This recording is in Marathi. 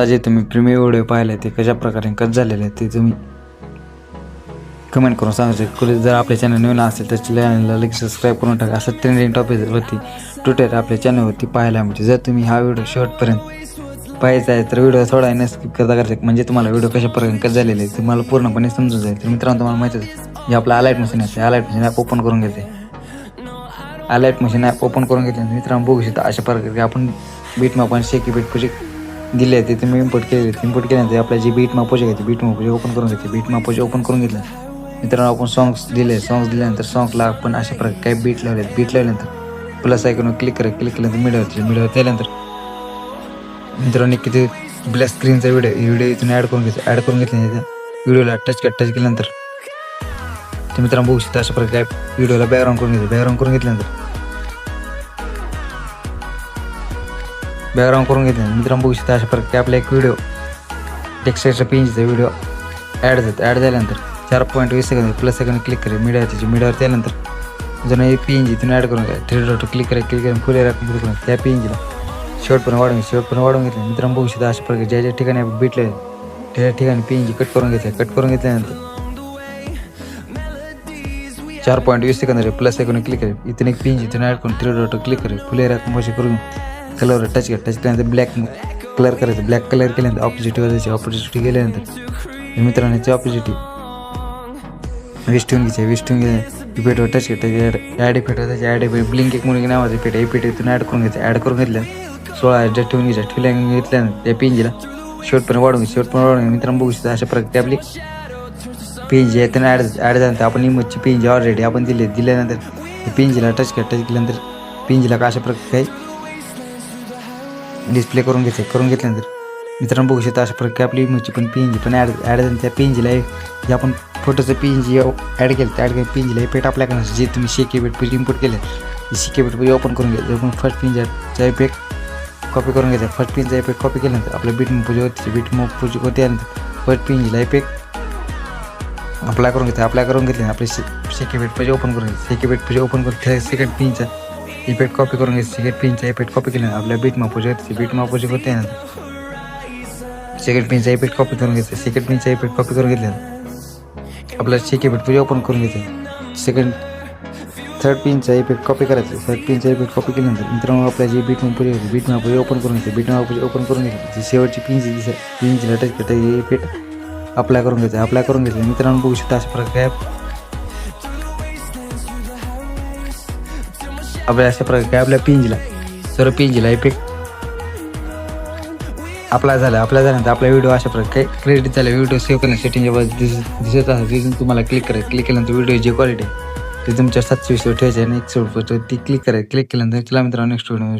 आत्ता जे तुम्ही प्रीमियम व्हिडिओ पाहिले ते कशा प्रकारे कट झालेले आहे ते तुम्ही कमेंट करून सांगू. कुठे जर आपल्या चॅनल नवीन असेल तर चॅनलला लगेच सबस्क्राईब करून टाका. असं ट्रेंडिंग टॉपिकवरती ट्विटर आपल्या चॅनलवरती पाहायला मिळते. जर तुम्ही हा व्हिडिओ शेवटपर्यंत पाहायचा आहे तर व्हिडिओ थोडा न स्किप करता करता म्हणजे तुम्हाला व्हिडिओ कशा प्रकारे कट झालेले तुम्हाला पूर्णपणे समजून जाईल. तर मित्रांनो तुम्हाला माहिती आहे, जे आपलं अलाईट मशीन आहे अलाईट मशीन ॲप ओपन करून घेते. अलाईट मशीन ॲप ओपन करून घेतल्यानंतर मित्रांनो बघू शकता अशा प्रकारे आपण बीट माप आणि शेकी बीट प्रोजेक्ट दिले आहेत ते मी इम्पोर्ट केले इम्पोर्ट केल्यानंतर आपल्या जे बीट मापोजे घ्यायची बीट मापोजे ओपन करून घेते बीट मापोजे ओपन करून घेतलं. मित्रांनो आपण सॉंग्स दिले सॉंग्स दिल्यानंतर सॉंगला आपण अशा प्रकारे काही बीट लावले बीट लावल्यानंतर प्लस ऐकून क्लिक करा क्लिक केल्यानंतर मिडवते मिडवत त्यानंतर मित्रांनो किती ब्लॅक स्क्रीनचा व्हिडिओ व्हिडिओ इथून ॲड करून घेतो ॲड करून घेतल्यानंतर व्हिडिओला टच कर टच केल्यानंतर ते मित्रांनो बघू शकता अशा प्रकारे व्हिडिओला बॅकग्राऊंड करून घेतो बॅकग्राऊंड करून घेतल्यानंतर बॅकग्राऊंड करून घेते. मित्रांनो बघू शकता अशा प्रकारे आपला एक व्हिडिओ टेक्स्टाईलचा पेंजचा व्हिडिओ ॲड जातो ॲड झाल्यानंतर चार पॉईंट वीस सेकंद प्लस सेकंड क्लिक करा मीडिया त्याची मीडियावर त्यानंतर जुनं एक पी इथून ॲड करून घ्या. थ्री डॉट क्लिक करा क्लिक करून फुले राखून क्लिक करून त्या पी एनजीला शेवटपर्यंत वाढवून शेवटपर्यंत वाढवून घेतलं. मित्रांनो बघू शकता अशा प्रकारे ज्या ज्या ठिकाणी आपण भेटले त्या ठिकाणी पी एन जी कट करून घेतल्या. कट करून घेतल्यानंतर चार पॉईंट वीस सेकंद प्लस सेकंड क्लिक करेल. इथून एक पिंज इथून ॲड करून थ्री डॉट क्लिक करेल. फुले रॅक भाषे करून कलरवर टच कर टच केल्यानंतर ब्लॅक कलर करायचं. ब्लॅक कलर केल्यानंतर ऑपॉझिटिव्ह जायची. ऑपॉझिटिव्ह गेल्यानंतर. मित्रांनो याची ऑपॉझिटिव्ह वेस्टून घ्यायचे वेस्टून घ्या इफेक्टवर टच कर ॲड इफेक्ट त्याचे ॲड इफेक्ट ब्लिंक एक म्हणून नावाचं इफेट इफेट इथून ॲड करून घ्यायचं ॲड करून घेतल्या सोळा हजार ठेवून घ्यायच्या ठेवल्या घेतल्यानंतर त्या पिंजीला शेवटपर्यंत वाढून घ्यायचं शेवटपर्यंत वाढून घ्या. मित्रांनो बघू शकता अशा प्रकारे आपली पेंजी आहे. त्यांना ॲड ॲड झाल्यानंतर आपण इमोजची पेंजी ऑलरेडी आपण दिले. दिल्यानंतर पेंजीला टच घ्या टच केल्यानंतर पेंजीला का अशा प्रकारे डिस्प्ले करून घेते करून घेतल्यानंतर मित्रांनो बघू शकता अशा प्रकारे आपली इमेजची पण जी पण ॲड ॲड झाली. त्या पेंजीला जे आपण फोटोचं पी एन जी ॲड केलं त्या ॲड केलं पेंजीला इफेक्ट आपल्या करणार जे तुम्ही शेके बेट पेज इम्पोर्ट केले शेके बेट पेज ओपन करून घ्यायचं पण फर्स्ट पेंजचा इफेक्ट कॉपी करून घ्यायचा फर्स्ट पेंजचा इफेक्ट कॉपी केल्यानंतर आपलं बीट पूजा होती बीट मग पूजा होते फर्स्ट पेंजीला इफेक्ट अप्लाय करून घेते अप्लाय करून घेतले आपले सेके बेट पेज ओपन करून घ्यायचं सेके बेट पेज ओपन करून सेकंड पिनचा इफेक्ट कॉपी करून घ्यायची सिगरेट पिनचा इफेक्ट कॉपी केला आपल्या बीट मापोज होते बीट मापूची होते ना. सेकंड पिनचा इफेक्ट कॉपी करून घ्यायचं सिगरेट पिनचा इफेक्ट कॉपी करून घेतला. आपल्या सेके बेट पेज ओपन करून घ्यायचं सेकंड थर्ड पिनचा इफेक्ट कॉपी करायचं थर्ड पिनचा इफेक्ट कॉपी केल्यानंतर मित्रांनो आपल्या जी बीट मापोज होती बीट मापोज ओपन करून घ्यायचं बीट मापोज ओपन करून घेते जी शेवटची पिनची दिसत पिनची लटच करता इफेक्ट अप्लाय करून घ्यायचं अप्लाय करून घेतलं. मित्रांनो बघू शकता अशा प्रकारे आपल्या अशा प्रकारे आपल्या पिंजला. सर्व पिंजला इफेक्ट आपला झाला आपला झाल्यानंतर आपला व्हिडिओ अशा प्रकारे क्रेडिट झाला व्हिडिओ सेव्ह करण्या सेटिंगच्या दिसत असेल तिथून तुम्हाला क्लिक करा क्लिक केल्यानंतर व्हिडिओ जी क्वालिटी आहे ती तुमच्या सातशे वीसवर ठेवायची आणि एक ती क्लिक करा क्लिक केल्यानंतर चला मित्रांनो नेक्स्ट व्हिडिओ